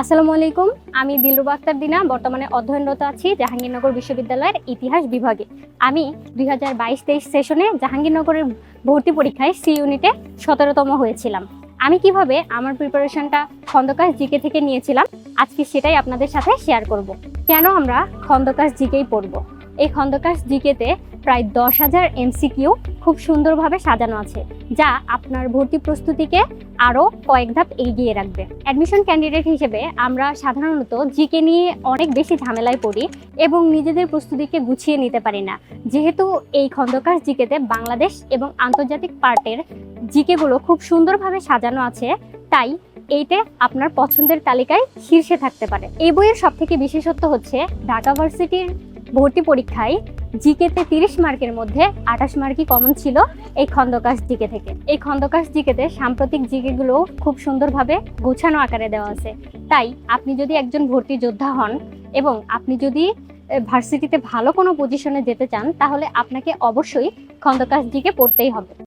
আসসালামু আলাইকুম। আমি দিলরুবা আক্তার দিনা, বর্তমানে অধ্যয়নরত আছি জাহাঙ্গীরনগর বিশ্ববিদ্যালয়ের ইতিহাস বিভাগে। আমি দুই হাজার বাইশ তেইশ সেশনে জাহাঙ্গীরনগরের ভর্তি পরীক্ষায় সি ইউনিটে সতেরোতম হয়েছিলাম। আমি কীভাবে আমার প্রিপারেশনটা খন্দকার জিকে থেকে নিয়েছিলাম, আজকে সেটাই আপনাদের সাথে শেয়ার করব। কেন আমরা খন্দকার জিকেই পড়ব? এই খন্দকার জিকেতে প্রায় দশ হাজার এমসিকিউ খুব সুন্দরভাবে সাজানো আছে, যা আপনার ভর্তি প্রস্তুতিকে আরও কয়েক ধাপ এগিয়ে রাখবে। অ্যাডমিশন ক্যান্ডিডেট হিসেবে আমরা সাধারণত জিকে নিয়ে অনেক বেশি ঝামেলায় পড়ি এবং নিজেদের প্রস্তুতিকে গুছিয়ে নিতে পারি না। যেহেতু এই খন্দকার জিকেতে বাংলাদেশ এবং আন্তর্জাতিক পার্টের জিকেগুলো খুব সুন্দরভাবে সাজানো আছে, তাই এইটা আপনার পছন্দের তালিকায় শীর্ষে থাকতে পারে। এই বইয়ের সবথেকে বিশেষত্ব হচ্ছে ঢাকা ভার্সিটির ভর্তি পরীক্ষায় জিকেতে তিরিশ মার্কের মধ্যে আঠাশ মার্কই কমন ছিল এই খন্দকাশ জিকে থেকে। এই খন্দকাশ জিকেতে সাম্প্রতিক জিকেগুলো খুব সুন্দরভাবে গোছানো আকারে দেওয়া আছে। তাই আপনি যদি একজন ভর্তি যোদ্ধা হন এবং আপনি যদি ভার্সিটিতে ভালো কোনো পজিশনে যেতে চান, তাহলে আপনাকে অবশ্যই খন্দকাশ জিকে পড়তেই হবে।